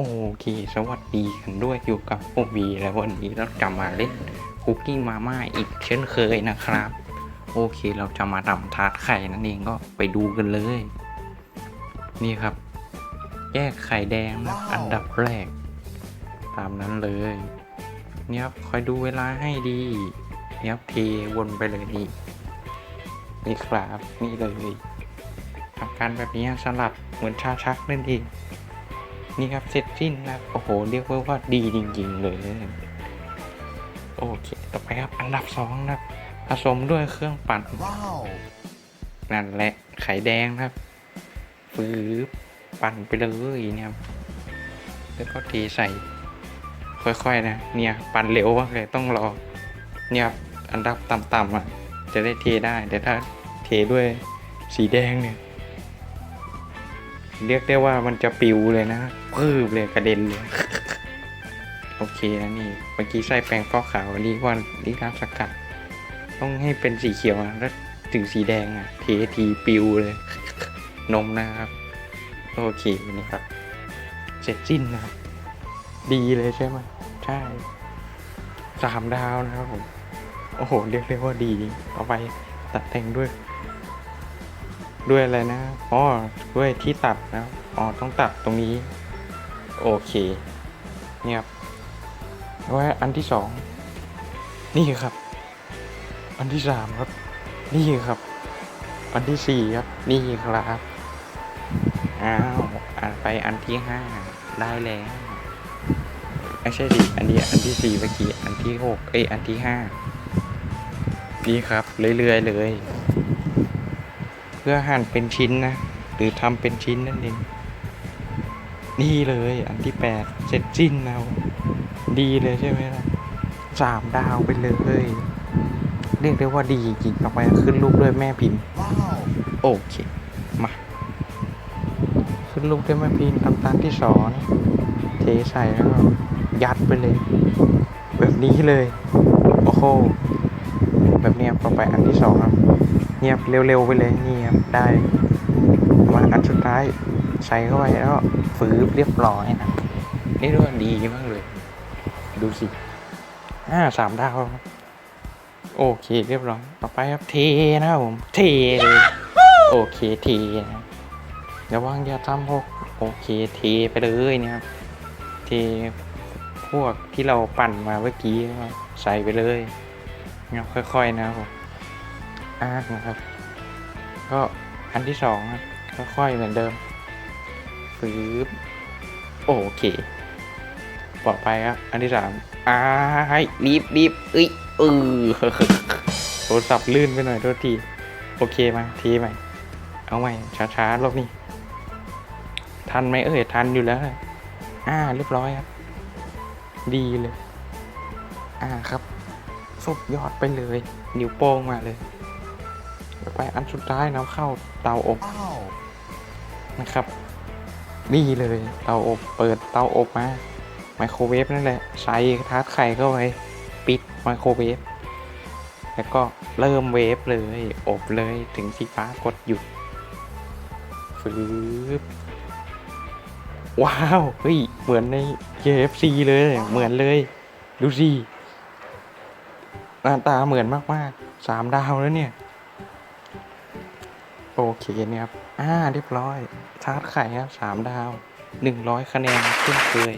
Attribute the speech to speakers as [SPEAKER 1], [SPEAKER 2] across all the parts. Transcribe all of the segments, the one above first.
[SPEAKER 1] โอเค สวัสดีกันด้วยอยู่กับพวกวีแล้ววันนี้เราจะมาเล่นคุกกิ้มาม่าอีกเช่นเคยนะครับ โอเคเราจะมาทำทาร์ตไข่นั่นเองก็ไปดูกันเลย นี่ครับ แยกไข่แดงนะอันดับแรก ตามนั้นเลยเนี่ยครับคอยดูเวลาให้ดีเนี่ยครับเทวนไปเลยนี่นี่ครับนี่เลยทำการแบบนี้สลับเหมือนชาชักนั่นเอง นี่ครับเสร็จสิ้นนะครับโอ้โหเรียกว่าว่าดีจริง ๆ เลยโอเคต่อไปครับอันดับสองนะครับผสมด้วยเครื่องปั่น
[SPEAKER 2] Wow.
[SPEAKER 1] นั่นแหละไข่แดงนะครับฟืบปั่นไปเลยเนี่ยครับแล้วก็เทใส่ ค่อยๆนะเนี่ยปั่นเร็วมากเลยต้องรอ เนี่ยครับอันดับต่ำๆอะจะได้เทได้แต่ถ้าเทด้วยสีแดงเนี่ย เรียกได้ว่ามันจะปิวเลยนะพืบเลยกระเด็นเลยโอเคนะนี่เมื่อกี้ใส่แปรงฟอกขาวอันนี้ว่านี่น้ำสกัด ต้องให้เป็นสีเขียวอะแล้วถึงสีแดงอะเททีปิวเลย นมนะครับ โอเคนี่ครับ เสร็จสิ้นนะครับ ดีเลยใช่ไหมใช่สามดาวนะครับผม โอ้โห เรียกได้ว่าดีต่อไปตัดแต่งด้วย ด้วยอะไรนะอ๋อด้วยที่ตัดนะอ๋อต้องตัดตรงนี้ โอเคเนี่ยครับแล้วอันที่สองนี่ครับ อันที่สามครับ นี่ครับ อันที่สี่ครับ นี่ครับอ้าวอ่านไปอันที่ห้าได้แล้วไม่ใช่ดิอันนี้อันที่สี่เมื่อกี้อันที่หกเอ้ยอันที่ห้านี่ครับเรื่อยๆเลยเพื่อหั่นเป็นชิ้นนะ หรือทำเป็นชิ้นนั่นเอง นี่เลยอันที่แปดเสร็จสิ้นแล้วดีเลยใช่ไหมล่ะสามดาวไปเลย เรียกได้ว่าดีจริงต่อไปขึ้นรูปด้วยแม่พิมพ์โอเค มา ขึ้นรูปด้วยแม่พิมพ์ตามตามที่สอนเทใส่แล้วก็ยัดไปเลย แบบนี้เลย โอ้โหแบบเนี้ยต่อไปอันที่สองครับ เงียบเร็วๆไปเลยนี่ครับได้ มาอันสุดท้ายใส่เข้าไปแล้วก็ฝืบเรียบร้อยนะนี่ด้วยดีมากเลย ดูสิอ่าสามดาวครับโอเคเรียบร้อยต่อไปครับเทนะครับผมเทเลยโอเคเทนะอย่าวางอย่าทำพวกโอเคเทไปเลยเนี่ยครับเทพวกที่เราปั่นมาเมื่อกี้นะครับใส่ไปเลยเนี่ยค่อยๆนะครับ ผมอ่านะครับ ก็อันที่สองครับค่อยๆเหมือนเดิมฟืบโอเคปลอดไปครับอันที่สามอ่าให้รีบรีบเอ้ยเออโทรศัพท์ลื่นไปหน่อยโทษทีโอเคมาทีใหม่ เอาใหม่ช้าๆรอบนี้ ทันไหมเอ่ยทันอยู่แล้วอ่าเรียบร้อยครับ ดีเลย อ่าครับ สุดยอดไปเลย นิ้วโป้งมาเลย ไปอันสุดท้ายนำเข้าเตาอบ
[SPEAKER 2] Wow.
[SPEAKER 1] นะครับ นี่เลยเตาอบเปิดเตาอบมาไมโครเวฟนั่นแหละใส่ทาร์ตไข่เข้าไปปิดไมโครเวฟแล้วก็เริ่มเวฟเลย อบเลยถึงสีฟ้ากดหยุดฟืบว้าว เฮ้ย เหมือนใน KFC เลย เหมือนเลย ดูสิหน้าตาเหมือนมากๆสามดาวแล้วเนี่ย โอเคเนี่ยครับ อ่า เรียบร้อยทาร์ตไข่ครับสามดาวหนึ่งร้อยคะแนนขึ้นเคย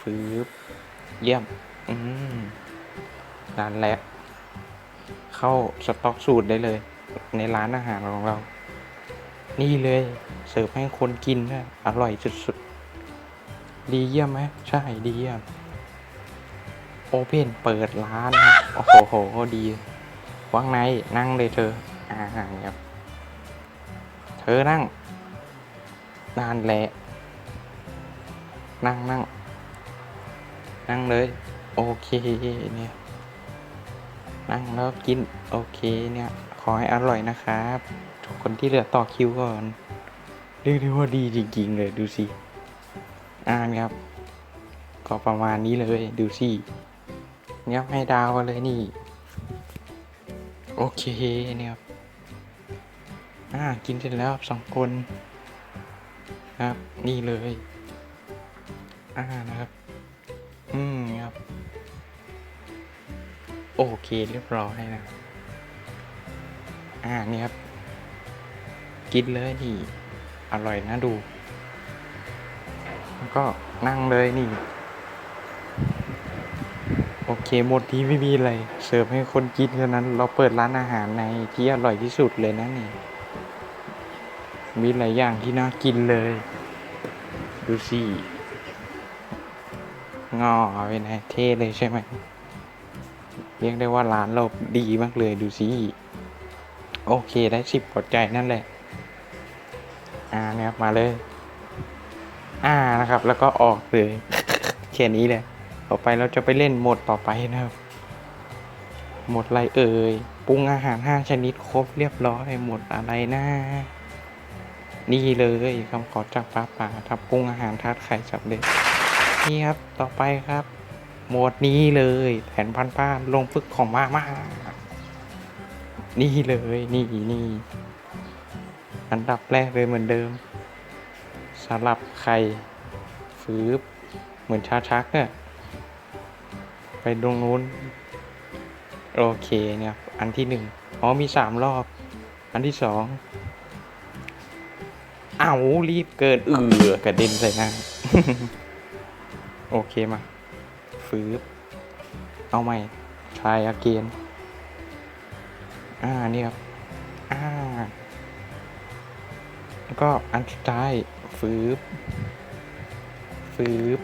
[SPEAKER 1] ฟืบเยี่ยม อืมนั่นแหละเข้าสต็อกสูตรได้เลย ในร้านอาหารของเรา นี่เลย เสิร์ฟให้คนกินนะอร่อยสุดๆ ดีเยี่ยมไหมใช่ ดีเยี่ยม โอเพนเปิดร้านนะโอ้โห ดีว่างในนั่งเลยเธอ อ่าครับ เธอนั่ง นานแหละนั่งนั่ง นั่งเลย โอเคเนี่ย นั่งแล้วกิน โอเคเนี่ย ขอให้อร่อยนะครับ ทุกคนที่เหลือต่อคิวก่อน เรียกได้ว่าดีจริงๆเลยดูสิ อ่านครับ ก็ประมาณนี้เลยดูสิเนี่ยให้ดาวกันเลยนี่ โอเคเนี่ย อ่ากินเสร็จแล้วสองคนครับนี่เลยอ่านะครับ อืมครับ โอเคเรียบร้อยนะอ่านี่ครับ กินเลยนี่อร่อยนะดู แล้วก็นั่งเลยนี่ โอเคหมดที่ไม่มีอะไร เสิร์ฟให้คนกินเท่านั้น เราเปิดร้านอาหารในที่อร่อยที่สุดเลยนะนี่ มีหลายอย่างที่น่ากินเลย ดูสิ งอเอาไปไหนเท่เลยใช่ไหม เรียกได้ว่าร้านเราดีมากเลยดูสิ โอเคได้สิบกดใจนั่นแหละ อ่านี่ยครับมาเลย อ่านะครับ แล้วก็ออกเลยแค่นี้เลยต่อไปเราจะไปเล่นโหมดต่อไปนะครับ หมดอะไรเอ่ย ปรุงอาหารห้าชนิดครบเรียบร้อย หมดอะไรนะ นี่เลยคำขอจากป้าป่าทับปรุงอาหารทาดไข่สำเร็จนี่ครับต่อไปครับ หมวดนี้เลยแผนพันป้านลงฝึกของมามานี่เลยนี่นี่อันดับแรกเลยเหมือนเดิมสลับไข่ฟืบเหมือนชาชักเนี่ยไปตรงนู้น โอเคเนี่ยอันที่หนึ่งอ๋อมีสามรอบ อันที่สอง เอารีบเกินเอือกระเด็นใส่หน้า โอเคมาฟืบเอาใหม่ทายอาเกนอ่า นี่ครับ อ่า แล้วก็อันสุดท้ายฟืบฟืบ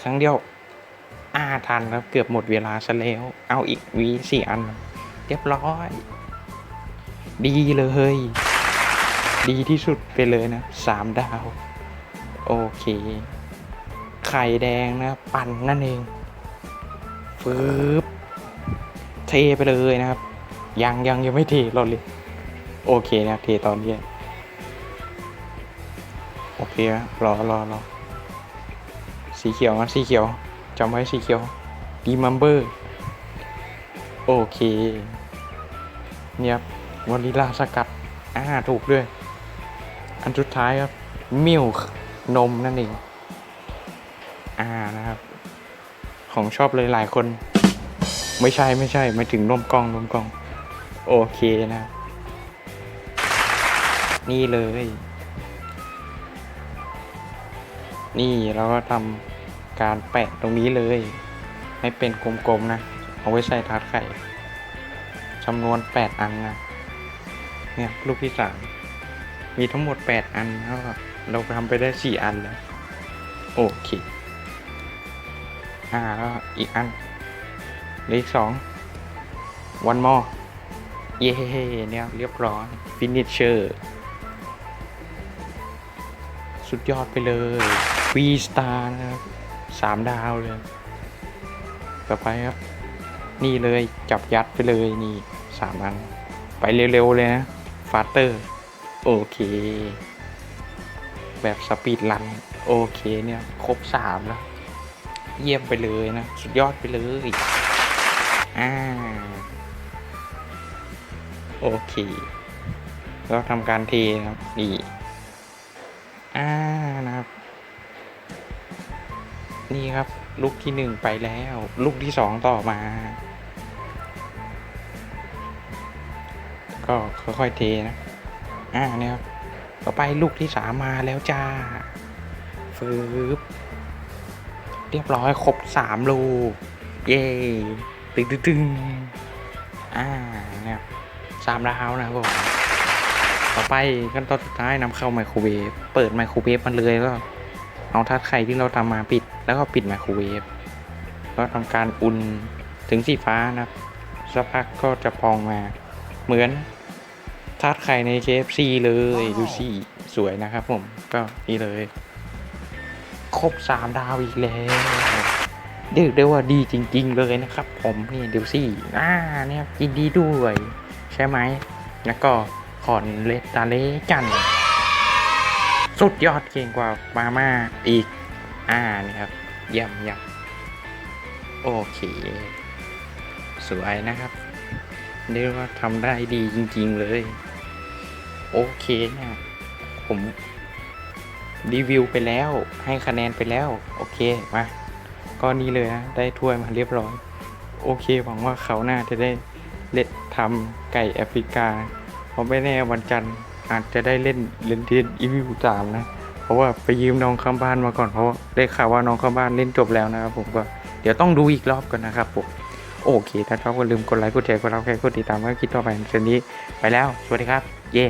[SPEAKER 1] ครั้งเดียว อ่า ทันแล้วเกือบหมดเวลาซะแล้ว เอาอีกวีสี่อัน เรียบร้อย ดีเลย ดีที่สุดไปเลยนะสามดาว โอเค ไข่แดงนะ ปั่นนั่นเองฟืบเทไปเลยนะครับ ยังยังยังไม่เทรอเลย โอเคนะเทตอนนี้โอเคนะรอรอรอสีเขียวนะสีเขียวจำไว้สีเขียวดีมัมเบอร์ โอเคเนี่ยครับวานิลาสกัดอ่าถูกด้วย อันสุดท้ายครับมิลค์นมนั่นเองอ่านะครับ ของชอบเลยหลายคน ไม่ใช่ไม่ใช่ไม่ถึงนมกล่องนมกล่อง โอเคนะ นี่เลย นี่เราก็ทำการแปะตรงนี้เลย ให้เป็นกลมๆนะ เอาไว้ใส่ทาร์ตไข่จำนวน 8 อันนะ เนี่ย ลูกที่สาม มีทั้งหมด 8 อันแล้วก็เราทำไปได้ 4 อันแล้ว โอเค อ่าแล้วอีกอันเหลืออีกสองวันมอเย้เนี่ยเรียบร้อยฟินิชเชอร์สุดยอดไปเลยฟีสตาร์นะครับสามดาวเลย ต่อไปครับ นี่เลยจับยัดไปเลยนี่สามอัน ไปเร็วๆเลยนะฟาเตอร์ โอเค แบบสปีดรัน โอเคเนี่ย ครบสามแล้ว เยี่ยมไปเลยนะ สุดยอดไปเลย อ่า โอเคแล้วทำการเทนะครับนี่อ่านะครับ นี่ครับ ลูกที่หนึ่งไปแล้ว ลูกที่สองต่อมา ก็ค่อยๆเทนะ อ่าเนี่ยครับต่อไปลูกที่สามมาแล้วจ้าฟืบเรียบร้อยครบสามลูก เย้ตึงตึงอ่าเนี่ยสามดาวนะครับผมต่อไปขั้นตอนสุดท้ายนำเข้าไมโครเวฟเปิดไมโครเวฟมันเลยก็เอาทัดไข่ที่เราทำมาปิดแล้วก็ปิดไมโครเวฟก็ทำการอุ่นถึงสีฟ้านะครับสักพักก็จะพองมาเหมือน ทัดไข่ใน KFC เลย ดูสิ สวยนะครับผม ก็นี่เลย ครบสามดาวอีกแล้วเรียกได้ว่าดีจริง ๆ เลยนะครับ ผมนี่ดูสิอ่าเนี่ยยินดีด้วย ใช่ไหม แล้วก็ขอนเลตตาเลจัน สุดยอดเก่งกว่ามาม่าอีก อ่านี่ครับเยี่ยมเยี่ยมโอเค สวยนะครับเรียกว่าทำได้ดีจริง ๆ เลย โอเคเนี่ย ผมรีวิวไปแล้วให้คะแนนไปแล้ว โอเคมาก็นี่เลยนะได้ถ้วยมาเรียบร้อย โอเคหวังว่าเขาหน้าจะได้เล่นทำไก่แอฟริกา เพราะไม่แน่วันจันทร์อาจจะได้เล่นเล่นเดียนอีวิวสามนะ เพราะว่าไปยืมน้องข้างบ้านมาก่อนเพราะได้ข่าวว่าน้องข้างบ้านเล่นจบแล้วนะครับผมก็เดี๋ยวต้องดูอีกรอบก่อนนะครับผม โอเค ถ้าชอบก็ลืมกดไลค์ กดแชร์ กดรับแค่กดติดตามไว้คลิปต่อไปเช่นนี้ ไปแล้ว สวัสดีครับ เย่